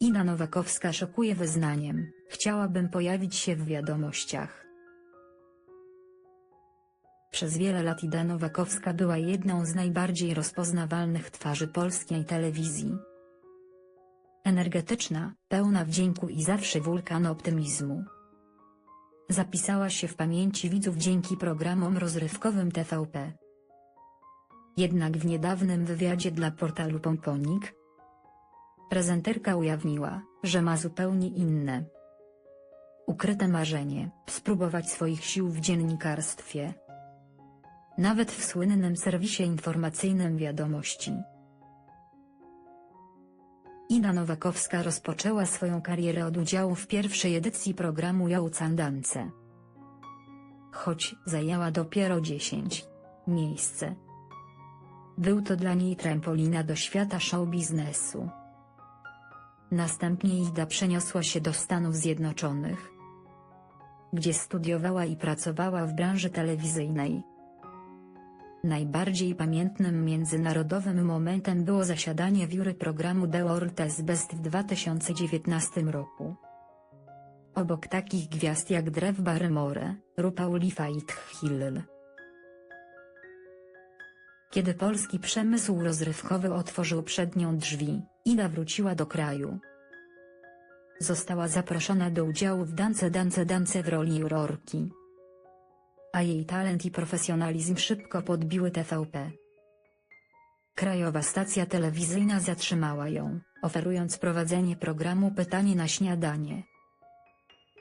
Ina Nowakowska szokuje wyznaniem, chciałabym pojawić się w wiadomościach. Przez wiele lat Ida Nowakowska była jedną z najbardziej rozpoznawalnych twarzy polskiej telewizji. Energetyczna, pełna wdzięku i zawsze wulkan optymizmu. Zapisała się w pamięci widzów dzięki programom rozrywkowym TVP. Jednak w niedawnym wywiadzie dla portalu Pomponik, prezenterka ujawniła, że ma zupełnie inne, ukryte marzenie, spróbować swoich sił w dziennikarstwie. Nawet w słynnym serwisie informacyjnym Wiadomości. Ina Nowakowska rozpoczęła swoją karierę od udziału w pierwszej edycji programu Jałcandance. Choć zajęła dopiero 10 miejsce. Był to dla niej trampolina do świata show biznesu. Następnie Ida przeniosła się do Stanów Zjednoczonych, gdzie studiowała i pracowała w branży telewizyjnej. Najbardziej pamiętnym międzynarodowym momentem było zasiadanie w jury programu The World's Best w 2019 roku. Obok takich gwiazd jak Drew Barrymore, RuPaul i Faith Hill. Kiedy polski przemysł rozrywkowy otworzył przed nią drzwi, Ida wróciła do kraju. Została zaproszona do udziału w Dance Dance Dance w roli jurorki a jej talent i profesjonalizm szybko podbiły TVP. Krajowa stacja telewizyjna zatrzymała ją, oferując prowadzenie programu Pytanie na śniadanie.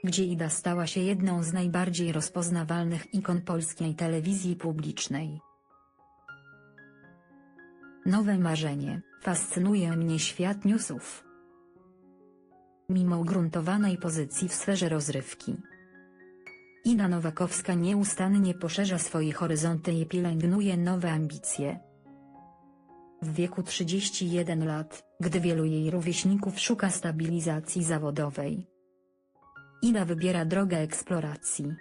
Gdzie Ida stała się jedną z najbardziej rozpoznawalnych ikon polskiej telewizji publicznej. Nowe marzenie, fascynuje mnie świat newsów. Mimo ugruntowanej pozycji w sferze rozrywki, Ina Nowakowska nieustannie poszerza swoje horyzonty i pielęgnuje nowe ambicje. W wieku 31 lat, gdy wielu jej rówieśników szuka stabilizacji zawodowej. Ina wybiera drogę eksploracji.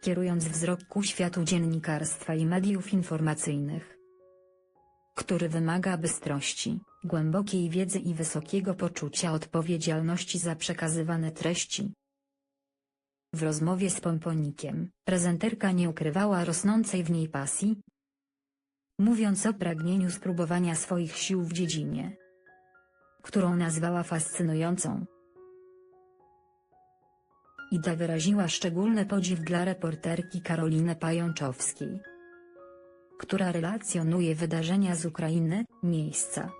Kierując wzrok ku światu dziennikarstwa i mediów informacyjnych. Który wymaga bystrości, głębokiej wiedzy i wysokiego poczucia odpowiedzialności za przekazywane treści. W rozmowie z Pomponikiem, prezenterka nie ukrywała rosnącej w niej pasji, mówiąc o pragnieniu spróbowania swoich sił w dziedzinie, którą nazwała fascynującą. Ida wyraziła szczególny podziw dla reporterki Karoliny Pajączowskiej, która relacjonuje wydarzenia z Ukrainy, miejsca,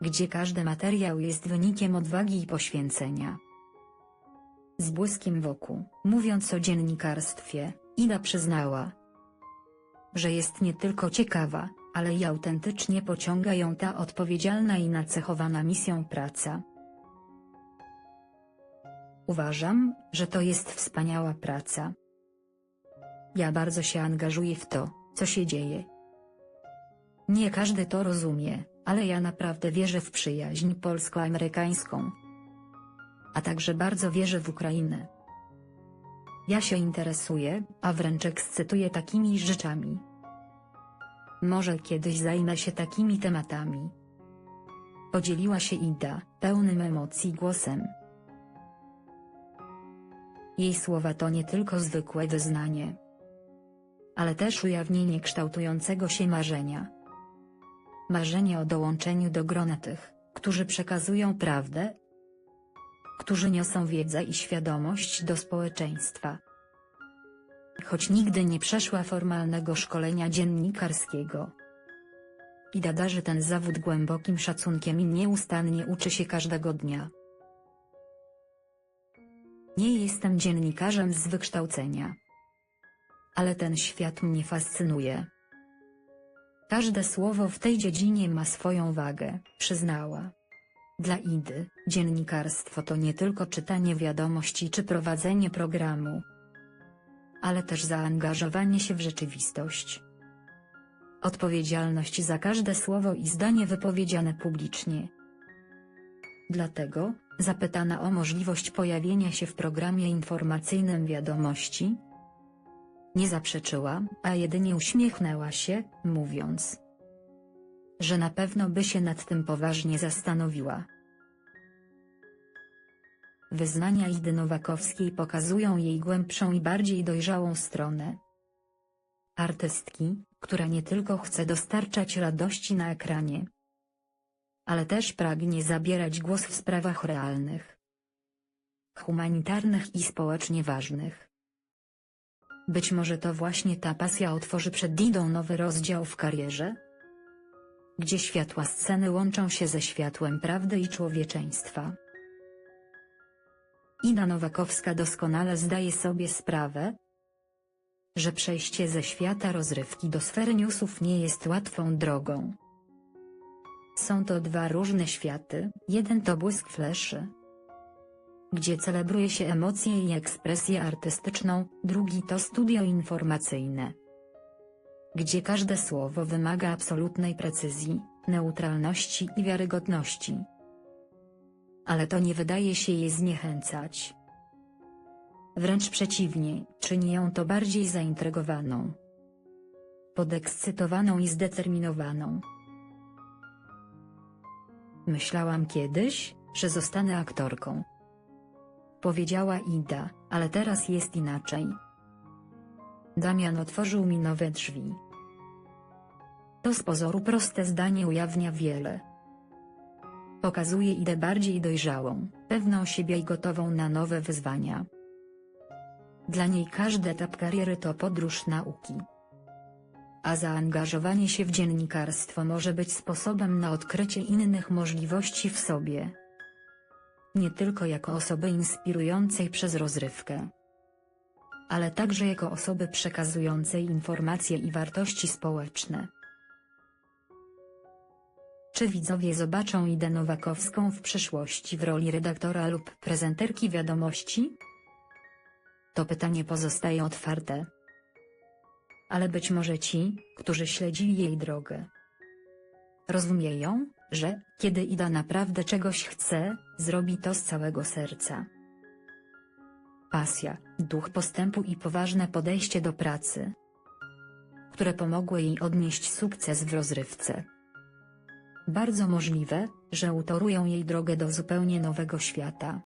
gdzie każdy materiał jest wynikiem odwagi i poświęcenia. Z błyskiem wokół, mówiąc o dziennikarstwie, Ida przyznała, że jest nie tylko ciekawa, ale i autentycznie pociąga ją ta odpowiedzialna i nacechowana misją praca. Uważam, że to jest wspaniała praca. Ja bardzo się angażuję w to, co się dzieje. Nie każdy to rozumie, ale ja naprawdę wierzę w przyjaźń polsko-amerykańską a także bardzo wierzę w Ukrainę. Ja się interesuję, a wręcz ekscytuję takimi rzeczami. Może kiedyś zajmę się takimi tematami. Podzieliła się Ida, pełnym emocji głosem. Jej słowa to nie tylko zwykłe wyznanie, ale też ujawnienie kształtującego się marzenia. Marzenie o dołączeniu do grona tych, którzy przekazują prawdę, którzy niosą wiedzę i świadomość do społeczeństwa. Choć nigdy nie przeszła formalnego szkolenia dziennikarskiego. Ida darzy ten zawód głębokim szacunkiem i nieustannie uczy się każdego dnia. Nie jestem dziennikarzem z wykształcenia. Ale ten świat mnie fascynuje. Każde słowo w tej dziedzinie ma swoją wagę, przyznała. Dla Idy, dziennikarstwo to nie tylko czytanie wiadomości czy prowadzenie programu, ale też zaangażowanie się w rzeczywistość. Odpowiedzialność za każde słowo i zdanie wypowiedziane publicznie. Dlatego, zapytana o możliwość pojawienia się w programie informacyjnym wiadomości, nie zaprzeczyła, a jedynie uśmiechnęła się, mówiąc, że na pewno by się nad tym poważnie zastanowiła. wyznania Idy Nowakowskiej pokazują jej głębszą i bardziej dojrzałą stronę. Artystki, która nie tylko chce dostarczać radości na ekranie, ale też pragnie zabierać głos w sprawach realnych, humanitarnych i społecznie ważnych. Być może to właśnie ta pasja otworzy przed Didą nowy rozdział w karierze? Gdzie światła sceny łączą się ze światłem prawdy i człowieczeństwa. Ida Nowakowska doskonale zdaje sobie sprawę, że przejście ze świata rozrywki do sfery newsów nie jest łatwą drogą. Są to dwa różne światy, jeden to błysk fleszy, gdzie celebruje się emocje i ekspresję artystyczną, drugi to studio informacyjne, gdzie każde słowo wymaga absolutnej precyzji, neutralności i wiarygodności. Ale to nie wydaje się jej zniechęcać. Wręcz przeciwnie, czyni ją to bardziej zaintrygowaną, podekscytowaną i zdeterminowaną. Myślałam kiedyś, że zostanę aktorką. Powiedziała Ida, ale teraz jest inaczej. Damian otworzył mi nowe drzwi. To z pozoru proste zdanie ujawnia wiele. Pokazuje Idę bardziej dojrzałą, pewną siebie i gotową na nowe wyzwania. Dla niej każdy etap kariery to podróż nauki. A zaangażowanie się w dziennikarstwo może być sposobem na odkrycie innych możliwości w sobie. Nie tylko jako osoby inspirującej przez rozrywkę, ale także jako osoby przekazującej informacje i wartości społeczne. Czy widzowie zobaczą Idę Nowakowską w przyszłości w roli redaktora lub prezenterki wiadomości? To pytanie pozostaje otwarte. Ale być może ci, którzy śledzili jej drogę, rozumieją, że, kiedy Ida naprawdę czegoś chce, zrobi to z całego serca. Pasja, duch postępu i poważne podejście do pracy, które pomogły jej odnieść sukces w rozrywce. Bardzo możliwe, że utorują jej drogę do zupełnie nowego świata.